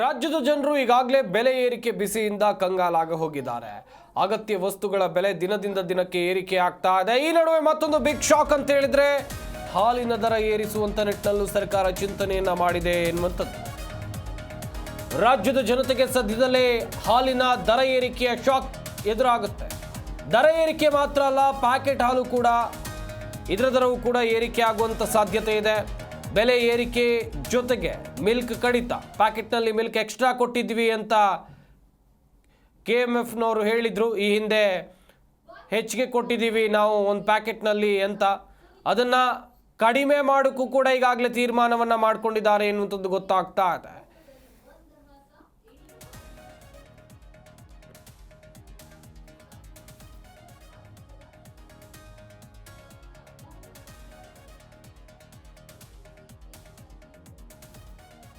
ರಾಜ್ಯದ ಜನರು ಈಗಾಗಲೇ ಬೆಲೆ ಏರಿಕೆ ಬಿಸಿಯಿಂದ ಕಂಗಾಲಾಗ ಹೋಗಿದ್ದಾರೆ. ಅಗತ್ಯ ವಸ್ತುಗಳ ಬೆಲೆ ದಿನದಿಂದ ದಿನಕ್ಕೆ ಏರಿಕೆ ಆಗ್ತಾ ಇದೆ. ಈ ನಡುವೆ ಮತ್ತೊಂದು ಬಿಗ್ ಶಾಕ್ ಅಂತ ಹೇಳಿದ್ರೆ ಹಾಲಿನ ದರ ಏರಿಸುವಂತ ನಿಟ್ಟಿನಲ್ಲೂ ಸರ್ಕಾರ ಚಿಂತನೆಯನ್ನ ಮಾಡಿದೆ ಎನ್ನುವಂಥದ್ದು. ರಾಜ್ಯದ ಜನತೆಗೆ ಸದ್ಯದಲ್ಲೇ ಹಾಲಿನ ದರ ಏರಿಕೆಯ ಶಾಕ್ ಎದುರಾಗುತ್ತೆ. ದರ ಏರಿಕೆ ಮಾತ್ರ ಅಲ್ಲ ಪ್ಯಾಕೆಟ್ ಹಾಲು ಕೂಡ ಇದರ ದರವು ಕೂಡ ಏರಿಕೆ ಆಗುವಂಥ ಸಾಧ್ಯತೆ ಇದೆ. ಬೆಲೆ ಏರಿಕೆ ಜೊತೆಗೆ ಮಿಲ್ಕ್ ಕಡಿತ. ಪ್ಯಾಕೆಟ್ನಲ್ಲಿ ಮಿಲ್ಕ್ ಎಕ್ಸ್ಟ್ರಾ ಕೊಟ್ಟಿದ್ವಿ ಅಂತ ಕೆ ಎಂ ಎಫ್ನವರು ಹೇಳಿದರು. ಈ ಹಿಂದೆ ಹೆಚ್ಚಿಗೆ ಕೊಟ್ಟಿದ್ದೀವಿ ನಾವು ಒಂದು ಪ್ಯಾಕೆಟ್ನಲ್ಲಿ ಅಂತ. ಅದನ್ನು ಕಡಿಮೆ ಮಾಡೋಕ್ಕೂ ಕೂಡ ಈಗಾಗಲೇ ತೀರ್ಮಾನವನ್ನು ಮಾಡಿಕೊಂಡಿದ್ದಾರೆ ಎನ್ನುವಂಥದ್ದು ಗೊತ್ತಾಗ್ತಾ ಇದೆ.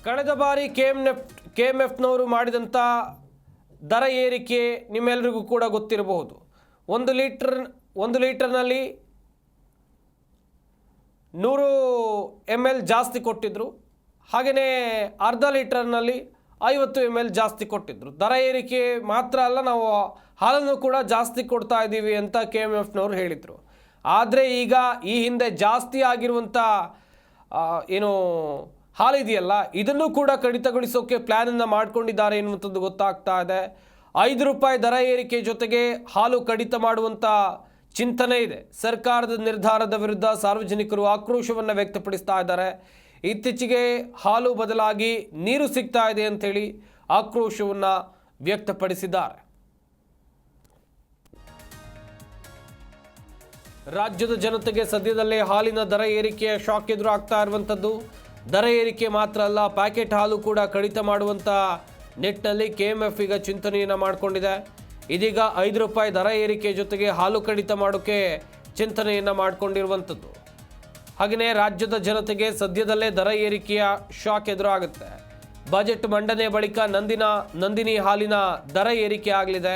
ಕಳೆದ ಬಾರಿ K M F K M ಎಫ್ನವರು ಮಾಡಿದಂಥ ದರ ಏರಿಕೆ ನಿಮ್ಮೆಲ್ಲರಿಗೂ ಕೂಡ ಗೊತ್ತಿರಬಹುದು. ಒಂದು ಲೀಟರ್, ಒಂದು ಲೀಟರ್ನಲ್ಲಿ ನೂರು ಎಂ ಎಲ್ ಜಾಸ್ತಿ ಕೊಟ್ಟಿದ್ದರು ಹಾಗೆಯೇ ಅರ್ಧ ಲೀಟರ್ನಲ್ಲಿ ಐವತ್ತು ಎಂ ಎಲ್ ಜಾಸ್ತಿ ಕೊಟ್ಟಿದ್ದರು ದರ ಏರಿಕೆ ಮಾತ್ರ ಅಲ್ಲ, ನಾವು ಹಾಲನ್ನು ಕೂಡ ಜಾಸ್ತಿ ಕೊಡ್ತಾ ಇದ್ದೀವಿ ಅಂತ ಕೆ ಎಂ ಎಫ್ನವರು ಹೇಳಿದರು. ಆದರೆ ಈಗ ಈ ಹಿಂದೆ ಜಾಸ್ತಿ ಆಗಿರುವಂಥ ಏನು ಹಾಲಿದೆಯಲ್ಲ, ಇದನ್ನು ಕೂಡ ಕಡಿತಗೊಳಿಸೋಕೆ ಪ್ಲ್ಯಾನನ್ನು ಮಾಡ್ಕೊಂಡಿದ್ದಾರೆ ಎನ್ನುವಂಥದ್ದು ಗೊತ್ತಾಗ್ತಾ ಇದೆ. ಐದು ರೂಪಾಯಿ ದರ ಏರಿಕೆ ಜೊತೆಗೆ ಹಾಲು ಕಡಿತ ಮಾಡುವಂಥ ಚಿಂತನೆ ಇದೆ. ಸರ್ಕಾರದ ನಿರ್ಧಾರದ ವಿರುದ್ಧ ಸಾರ್ವಜನಿಕರು ಆಕ್ರೋಶವನ್ನು ವ್ಯಕ್ತಪಡಿಸ್ತಾ ಇದ್ದಾರೆ. ಇತ್ತೀಚೆಗೆ ಹಾಲು ಬದಲಾಗಿ ನೀರು ಸಿಗ್ತಾ ಇದೆ ಅಂಥೇಳಿ ಆಕ್ರೋಶವನ್ನು ವ್ಯಕ್ತಪಡಿಸಿದ್ದಾರೆ. ರಾಜ್ಯದ ಜನತೆಗೆ ಸದ್ಯದಲ್ಲೇ ಹಾಲಿನ ದರ ಏರಿಕೆಯ ಶಾಕ್ ಎದುರು ಆಗ್ತಾ ಇರುವಂಥದ್ದು. ದರ ಏರಿಕೆ ಮಾತ್ರ ಅಲ್ಲ, ಪ್ಯಾಕೆಟ್ ಹಾಲು ಕೂಡ ಕಡಿತ ಮಾಡುವಂಥ ನಿಟ್ಟಿನಲ್ಲಿ ಕೆ ಎಂ ಎಫ್ ಈಗ ಚಿಂತನೆಯನ್ನು ಮಾಡಿಕೊಂಡಿದೆ. ಇದೀಗ ಐದು ರೂಪಾಯಿ ದರ ಏರಿಕೆ ಜೊತೆಗೆ ಹಾಲು ಕಡಿತ ಮಾಡೋಕ್ಕೆ ಚಿಂತನೆಯನ್ನು ಮಾಡಿಕೊಂಡಿರುವಂಥದ್ದು. ಹಾಗೆಯೇ ರಾಜ್ಯದ ಜನತೆಗೆ ಸದ್ಯದಲ್ಲೇ ದರ ಏರಿಕೆಯ ಶಾಕ್ ಎದುರಾಗುತ್ತೆ. ಬಜೆಟ್ ಮಂಡನೆ ಬಳಿಕ ನಂದಿನ, ನಂದಿನಿ ಹಾಲಿನ ದರ ಏರಿಕೆ ಆಗಲಿದೆ.